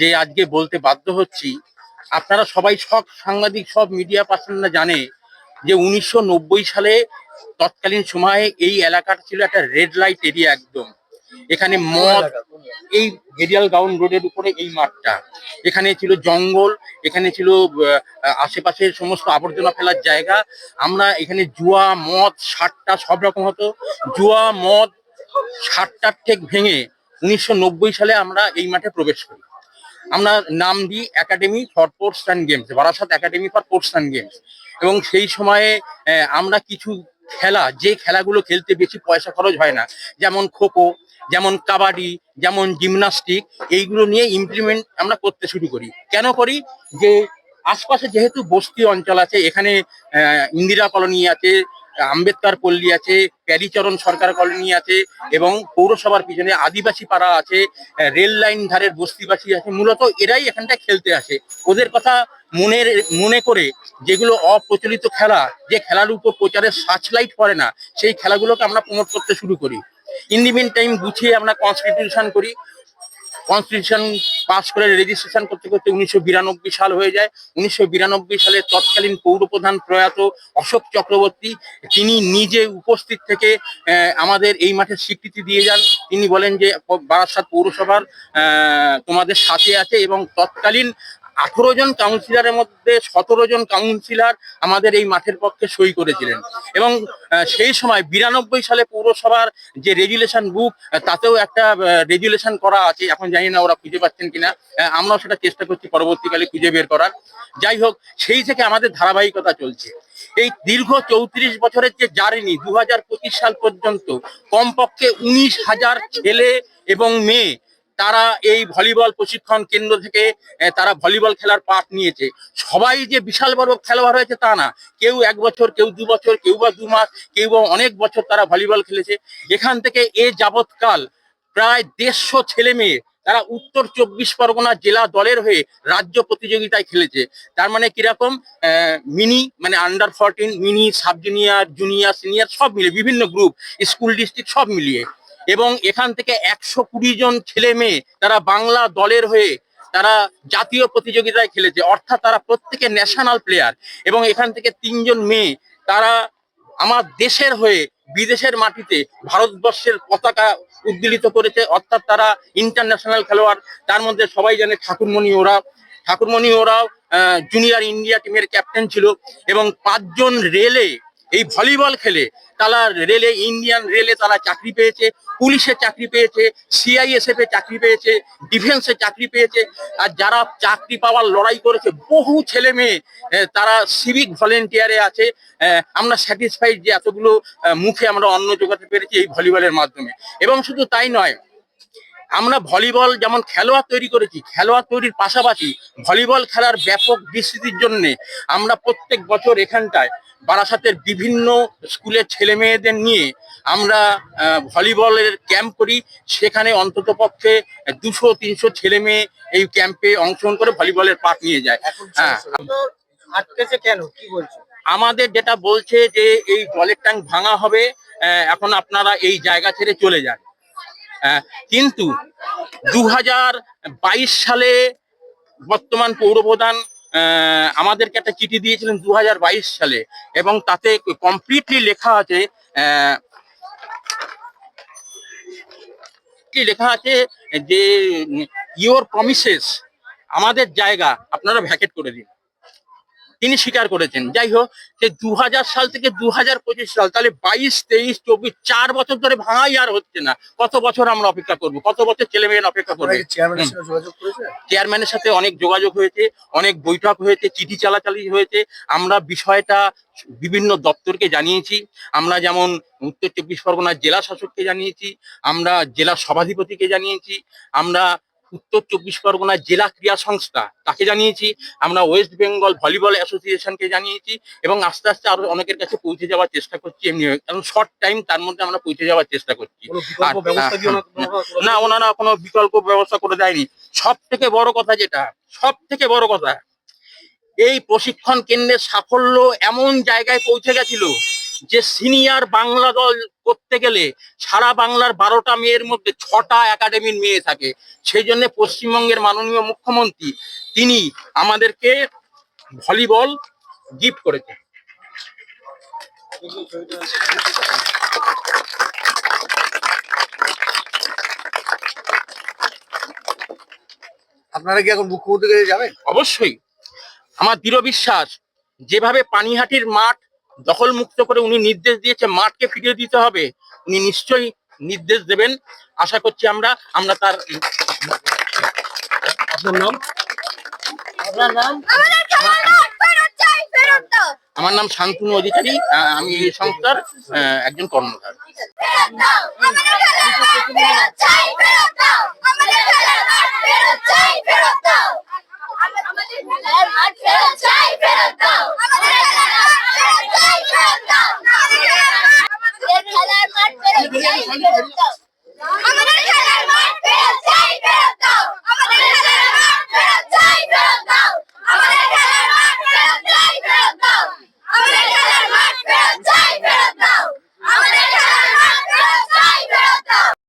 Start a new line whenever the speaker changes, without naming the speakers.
যে আজকে বলতে বাধ্য হচ্ছি আপনারা সবাই সব সাংবাদিক সব মিডিয়া পার্সনরা জানে যে উনিশশো নব্বই সালে তৎকালীন সময়ে এই এলাকাটা ছিল একটা রেড লাইট এরিয়া একদম। এখানে মদ এই ভেরিয়াল গ্রাউন্ড রোডের উপরে এই মাঠটা। এখানে ছিল জঙ্গল এখানে ছিল আশেপাশের সমস্ত আবর্জনা ফেলার জায়গা। আমরা এখানে জুয়া মদ সাতটা সব রকম হতো। জুয়া মদ সাতটার ঠেক ভেঙে উনিশশো নব্বই সালে আমরা এই মাঠে প্রবেশ করি। আমরা নাম দিই academy for sports and games Barasat academy for sports and games এবং সেই সময়ে আমরা কিছু খেলা, যে খেলাগুলো খেলতে বেশি পয়সা খরচ হয় না, যেমন খোখো, যেমন কাবাডি, যেমন জিমনাস্টিক এইগুলো নিয়ে ইমপ্লিমেন্ট আমরা করতে শুরু করি। কেন করি? যে আশপাশে যেহেতু বস্তি অঞ্চল আছে, এখানে ইন্দিরা কলোনি আছে আম্বেদকর পল্লী আছে, প্যারিচরণ সরকার কলোনি আছে এবং পৌরসভার পিছনে আদিবাসী পাড়া আছে, রেল লাইন ধারের বস্তিবাসী আছে। মূলত এরাই এখানটায় খেলতে আসে। ওদের কথা মনের মনে করে যেগুলো অপ্রচলিত খেলা, যে খেলার উপর প্রচারের সার্চলাইট পড়ে না, সেই খেলাগুলোকে আমরা প্রমোট করতে শুরু করি। ইন দি মিন টাইম গুছিয়ে আমরা কনস্টিটিউশন করি। কনস্টিটিউশন পাস করে রেজিস্ট্রেশন করতে করতে উনিশশো বিরানব্বই সাল হয়ে যায়। উনিশশো বিরানব্বই সালে তৎকালীন পৌরপ্রধান প্রয়াত অশোক চক্রবর্তী, তিনি নিজে উপস্থিত থেকে আমাদের এই মাঠে স্বীকৃতি দিয়ে যান। তিনি বলেন যে, বারাসাত পৌরসভার তোমাদের সাথে আছে এবং তৎকালীন আঠেরো জন কাউন্সিলরের মধ্যে সতেরো জন কাউন্সিলর আমাদের এই মাঠের পক্ষে সই করেছিলেন। এবং সেই সময় বিরানব্বই সালে পৌরসভার যে রেজুলেশন বুক তাতেও একটা রেজুলেশন করা আছে। এখন জানি না ওরা খুঁজে পাচ্ছেন কিনা। আমরাও সেটা চেষ্টা করছি পরবর্তীকালে খুঁজে বের করার। যাই হোক, সেই থেকে আমাদের ধারাবাহিকতা চলছে। এই দীর্ঘ চৌত্রিশ বছরের যে জার্নি দু হাজার পঁচিশ সাল পর্যন্ত কমপক্ষে উনিশ হাজার ছেলে এবং মেয়ে তারা এই ভলিবল প্রশিক্ষণ কেন্দ্র থেকে তারা ভলিবল খেলার পাঠ নিয়েছে। সবাই যে বিশাল বড় খেলোয়াড় হয়েছে তা না। কেউ এক বছর, কেউ দু বছর, কেউ বা দু মাস, কেউ বা অনেক বছর তারা ভলিবল খেলেছে। এখান থেকে এ যাবৎকাল প্রায় দেড়শো ছেলে মেয়ে, তারা উত্তর চব্বিশ পরগনা জেলা দলের হয়ে রাজ্য প্রতিযোগিতায় খেলেছে। তার মানে কীরকম মিনি মানে under fourteen mini sub junior junior senior সব মিলিয়ে বিভিন্ন গ্রুপ স্কুল ডিস্ট্রিক্ট সব মিলিয়ে। এবং এখান থেকে একশো কুড়ি জন ছেলে মেয়ে তারা বাংলা দলের হয়ে তারা জাতীয় প্রতিযোগিতায় খেলেছে। অর্থাৎ তারা প্রত্যেকে ন্যাশনাল প্লেয়ার এবং এখান থেকে তিনজন মেয়ে তারা আমার দেশের হয়ে বিদেশের মাটিতে ভারতবর্ষের পতাকা উদ্দোলিত করেছে। অর্থাৎ তারা ইন্টারন্যাশনাল খেলোয়াড়। তার মধ্যে সবাই জানে ঠাকুরমণি ওরাও ঠাকুরমণি ওরাও জুনিয়র ইন্ডিয়া টিমের ক্যাপ্টেন ছিল। এবং পাঁচজন রেলে এই ভলিবল খেলে তারা রেলে, ইন্ডিয়ান রেলে তারা চাকরি পেয়েছে পুলিশের চাকরি পেয়েছে সিআইএসএফ এ চাকরি পেয়েছে, ডিফেন্সে চাকরি পেয়েছে। আর যারা চাকরি পাওয়ার লড়াই করেছে, বহু ছেলে মেয়ে তারা সিভিক ভলেন্টিয়ারে আছে। আমরা স্যাটিসফাইড যে এতগুলো মুখে আমরা অন্ন যোগাতে পেরেছি এই ভলিবলের মাধ্যমে। এবং শুধু তাই নয় আমরা ভলিবল যেমন খেলোয়াড় তৈরি করেছি খেলোয়াড় তৈরির পাশাপাশি ভলিবল খেলার ব্যাপক বিস্তৃতির জন্য আমরা প্রত্যেক বছর এখানটায় বারাসাতের বিভিন্ন স্কুলের ছেলে মেয়েদের নিয়ে আমরা ভলিবলের ক্যাম্প করি। সেখানে অন্তত পক্ষে দুশো তিনশো ছেলে মেয়ে এই ক্যাম্পে অংশগ্রহণ করে ভলিবলের পাঠ নিয়ে যায়। হ্যাঁ।
আটকেছে কেন? কি বলছো?
আমাদের যেটা বলছে যে এই জলের ট্যাঙ্ক ভাঙা হবে এখন আপনারা এই জায়গা ছেড়ে চলে যান। কিন্তু দু সালে বর্তমান পৌরপ্রধান আমাদেরকে একটা চিঠি দিয়েছিলেন দু হাজার বাইশ সালে এবং তাতে কমপ্লিটলি লেখা আছে লেখা আছে যে ইওর প্রমিসেস আমাদের জায়গা, আপনারা ভ্যাকেট করে দিন। তিনি স্বীকার করেছেন। যাই হোক যে দু হাজার সাল থেকে দু পঁচিশ সাল তাহলে বাইশ তেইশ চব্বিশ চার বছর ধরে ভাঙাই আর হচ্ছে না। কত বছর আমরা অপেক্ষা করব? কত বছর ছেলে মেয়েরা অপেক্ষা করবে?
চেয়ারম্যানের
সাথে অনেক যোগাযোগ হয়েছে অনেক বৈঠক হয়েছে চিঠি চালাচালি হয়েছে। আমরা বিষয়টা বিভিন্ন দপ্তরকে জানিয়েছি। আমরা যেমন উত্তর চব্বিশ পরগনার জেলা শাসককে জানিয়েছি আমরা জেলা সভাধিপতিকে জানিয়েছি আমরা উত্তর চব্বিশ পরগনার জেলা ক্রীড়া সংস্থা তাকে জানিয়েছি। আমরা ওয়েস্ট বেঙ্গল ভলিবল অ্যাসোসিয়েশনকে জানিয়েছি এবং আস্তে আস্তে আরও অনেকের কাছে পৌঁছে যাওয়ার চেষ্টা করছি এমনি কারণ শর্ট টাইম তার মধ্যে আমরা পৌঁছে যাওয়ার চেষ্টা করছি।
কি
হ্যাঁ,
করেছে?
না ওনারা কোনো বিকল্প ব্যবস্থা করে দেয়নি। সব থেকে বড় কথা যেটা সব থেকে বড় কথা এই প্রশিক্ষণ কেন্দ্রের সাফল্য এমন জায়গায় পৌঁছে গেছিল যে সিনিয়র বাংলা দল করতে গেলে সারা বাংলার বারোটা মেয়ের মধ্যে ছটা একাডেমির মেয়ে থাকে। সেই জন্য পশ্চিমবঙ্গের মাননীয় মুখ্যমন্ত্রী তিনি আমাদেরকে ভলিবল গিফট করেছেন।
আপনারা কি এখন মুখ্যমন্ত্রীর কাছে যাবেন?
অবশ্যই। আমার দৃঢ় বিশ্বাস যেভাবে পানিহাটির মাঠ দখল মুক্ত করে উনি নির্দেশ দিয়েছে মাঠকে ফিরিয়ে দিতে হবে। উনি নিশ্চয়ই নির্দেশ দেবেন। আশা করছি আমরা আমরা তার
আপনার নাম?
আমার নাম শান্তনু অধিকারী আমি এই সংস্থার একজন
কর্মকার আমাদের মাঠ ফেরত চাই ফেরত দাও।